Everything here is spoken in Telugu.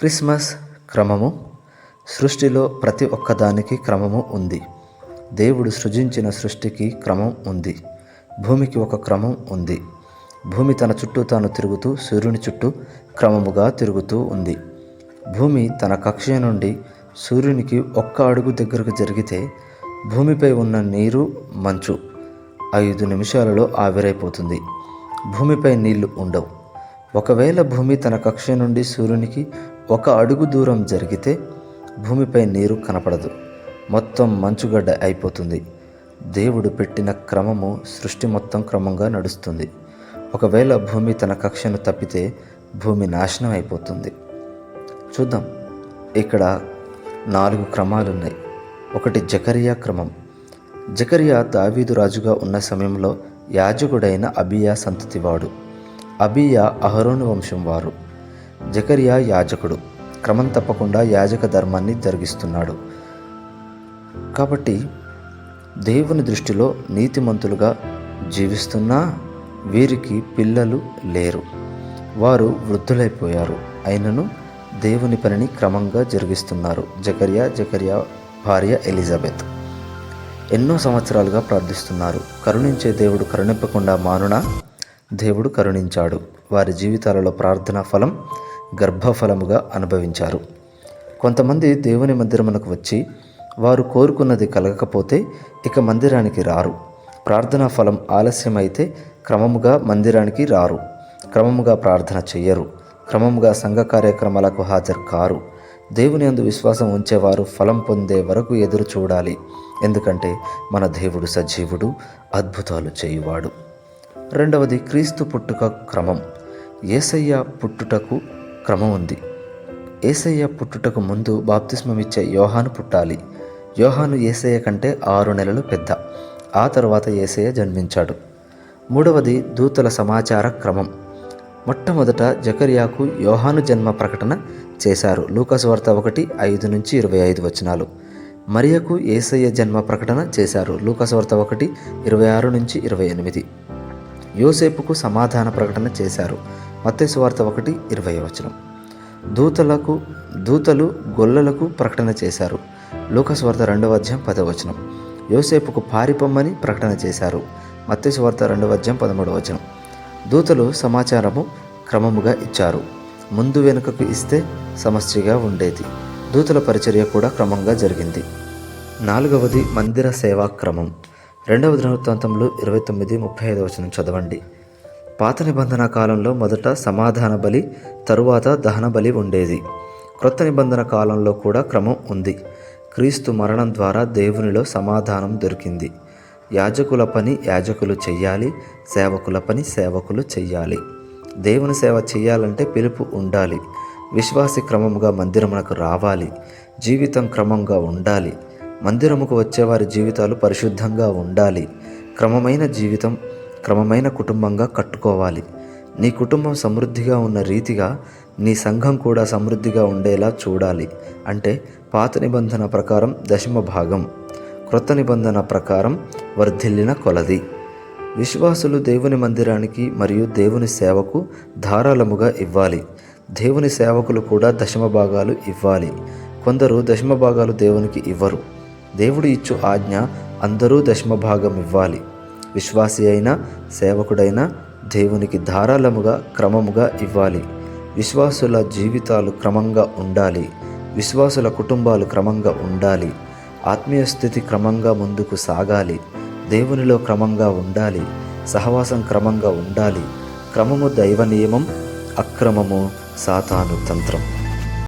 క్రిస్మస్ క్రమము సృష్టిలో ప్రతి ఒక్కదానికి క్రమము ఉంది. దేవుడు సృజించిన సృష్టికి క్రమం ఉంది. భూమికి ఒక క్రమం ఉంది. భూమి తన చుట్టూ తాను తిరుగుతూ సూర్యుని చుట్టూ క్రమముగా తిరుగుతూ ఉంది. భూమి తన కక్ష నుండి సూర్యునికి ఒక్క అడుగు దగ్గరకు జరిగితే భూమిపై ఉన్న నీరు మంచు ఐదు నిమిషాలలో ఆవిరైపోతుంది. భూమిపై నీళ్ళు ఉండవు. ఒకవేళ భూమి తన కక్ష నుండి సూర్యునికి ఒక అడుగు దూరం జరిగితే భూమిపై నీరు కనపడదు. మొత్తం మంచుగడ్డ అయిపోతుంది. దేవుడు పెట్టిన క్రమము సృష్టి మొత్తం క్రమంగా నడుస్తుంది. ఒకవేళ భూమి తన కక్షను తప్పితే భూమి నాశనం అయిపోతుంది. చూద్దాం. ఇక్కడ నాలుగు క్రమాలు ఉన్నాయి ఒకటి జకరియా క్రమం. జకరియా దావీదు రాజుగా ఉన్న సమయంలో యాజకుడైన అబియా సంతతివాడు. అబియా అహరోను వంశం వారు. జకరియా యాజకుడు. క్రమం తప్పకుండా యాజక ధర్మాన్ని జరిగిస్తున్నాడు. కాబట్టి దేవుని దృష్టిలో నీతిమంతులుగా జీవిస్తున్నా వీరికి పిల్లలు లేరు. వారు వృద్ధులైపోయారు. అయినను దేవుని పనిని క్రమంగా జరిగిస్తున్నారు. జకరియా జకరియా భార్య ఎలిజబెత్. ఎన్నో సంవత్సరాలుగా ప్రార్థిస్తున్నారు. కరుణించే దేవుడు కరుణింపకుండా మానునా దేవుడు కరుణించాడు. వారి జీవితాలలో ప్రార్థన ఫలం గర్భఫలముగా అనుభవించారు. కొంతమంది దేవుని మందిరమునకు వచ్చి వారు కోరుకున్నది కలగకపోతే ఇక మందిరానికి రారు. ప్రార్థనా ఫలం ఆలస్యమైతే క్రమముగా మందిరానికి రారు. క్రమముగా ప్రార్థన చెయ్యరు. క్రమముగా సంఘ కార్యక్రమాలకు హాజరు కారు. దేవుని అందు విశ్వాసం ఉంచేవారు ఫలం పొందే వరకు ఎదురు చూడాలి. ఎందుకంటే మన దేవుడు సజీవుడు అద్భుతాలు చేయువాడు. రెండవది క్రీస్తు పుట్టుక క్రమం. ఏసయ్య పుట్టుటకు క్రమం ఉంది. ఏసయ్య పుట్టుటకు ముందు బాప్తిస్మమిచ్చే యోహాను పుట్టాలి. యోహాను ఏసయ్య కంటే ఆరు నెలలు పెద్ద. ఆ తరువాత ఏసయ్య జన్మించాడు. మూడవది దూతల సమాచార క్రమం. మొట్టమొదట జకర్యాకు యోహాను జన్మ ప్రకటన చేశారు. లూకస్ వార్త ఒకటి ఐదు నుంచి ఇరవై ఐదు వచనాలు. మరియకు ఏసయ్య జన్మ ప్రకటన చేశారు. లూకస్ వార్త ఒకటి ఇరవై ఆరు నుంచి ఇరవై ఎనిమిది. యోసేపుకు సమాధాన ప్రకటన చేశారు. మత్తేసు వార్త ఒకటి ఇరవై వచనం. దూతలకు దూతలు గొల్లలకు ప్రకటన చేశారు. లోకస్వార్త రెండవ అధ్యాయం పదవచనం యోసేపుకు పారిపొమ్మని ప్రకటన చేశారు. మత్స్యవార్త వార్త రెండవ అధ్యాయం పదమూడవ వచనం. దూతలు సమాచారము క్రమముగా ఇచ్చారు. ముందు వెనుకకు ఇస్తే సమస్యగా ఉండేది. దూతల పరిచర్య కూడా క్రమంగా జరిగింది. నాలుగవది మందిర సేవా క్రమం. రెండవ దినవృత్తాంతంలో ఇరవై తొమ్మిది ముప్పై ఐదవ వచనం చదవండి. పాత నిబంధన కాలంలో మొదట సమాధాన బలి తరువాత దహన బలి ఉండేది. క్రొత్త నిబంధన కాలంలో కూడా క్రమం ఉంది. క్రీస్తు మరణం ద్వారా దేవునిలో సమాధానం దొరికింది. యాజకుల పని యాజకులు చెయ్యాలి సేవకుల పని సేవకులు చెయ్యాలి. దేవుని సేవ చెయ్యాలంటే పిలుపు ఉండాలి. విశ్వాసి క్రమముగా మందిరమునకు రావాలి. జీవితం క్రమంగా ఉండాలి. మందిరముకు వచ్చేవారి జీవితాలు పరిశుద్ధంగా ఉండాలి. క్రమమైన జీవితం క్రమమైన కుటుంబంగా కట్టుకోవాలి. నీ కుటుంబం సమృద్ధిగా ఉన్న రీతిగా నీ సంఘం కూడా సమృద్ధిగా ఉండేలా చూడాలి. అంటే పాత నిబంధన ప్రకారం దశమ భాగం. క్రొత్త నిబంధన ప్రకారం వర్ధిల్లిన కొలది. విశ్వాసులు దేవుని మందిరానికి మరియు దేవుని సేవకు ధారాళముగా ఇవ్వాలి. దేవుని సేవకులు కూడా దశమ భాగాలు ఇవ్వాలి. కొందరు దశమ భాగాలు దేవునికి ఇవ్వరు. దేవుడు ఇచ్చు ఆజ్ఞ అందరూ దశమ భాగం ఇవ్వాలి. విశ్వాసి అయినా సేవకుడైనా దేవునికి ధారాళముగా క్రమముగా ఇవ్వాలి. విశ్వాసుల జీవితాలు క్రమంగా ఉండాలి. విశ్వాసుల కుటుంబాలు క్రమంగా ఉండాలి. ఆత్మీయ స్థితి క్రమంగా ముందుకు సాగాలి. దేవునిలో క్రమంగా ఉండాలి. సహవాసం క్రమంగా ఉండాలి. క్రమము దైవ నియమం అక్రమము సాతాను తంత్రం.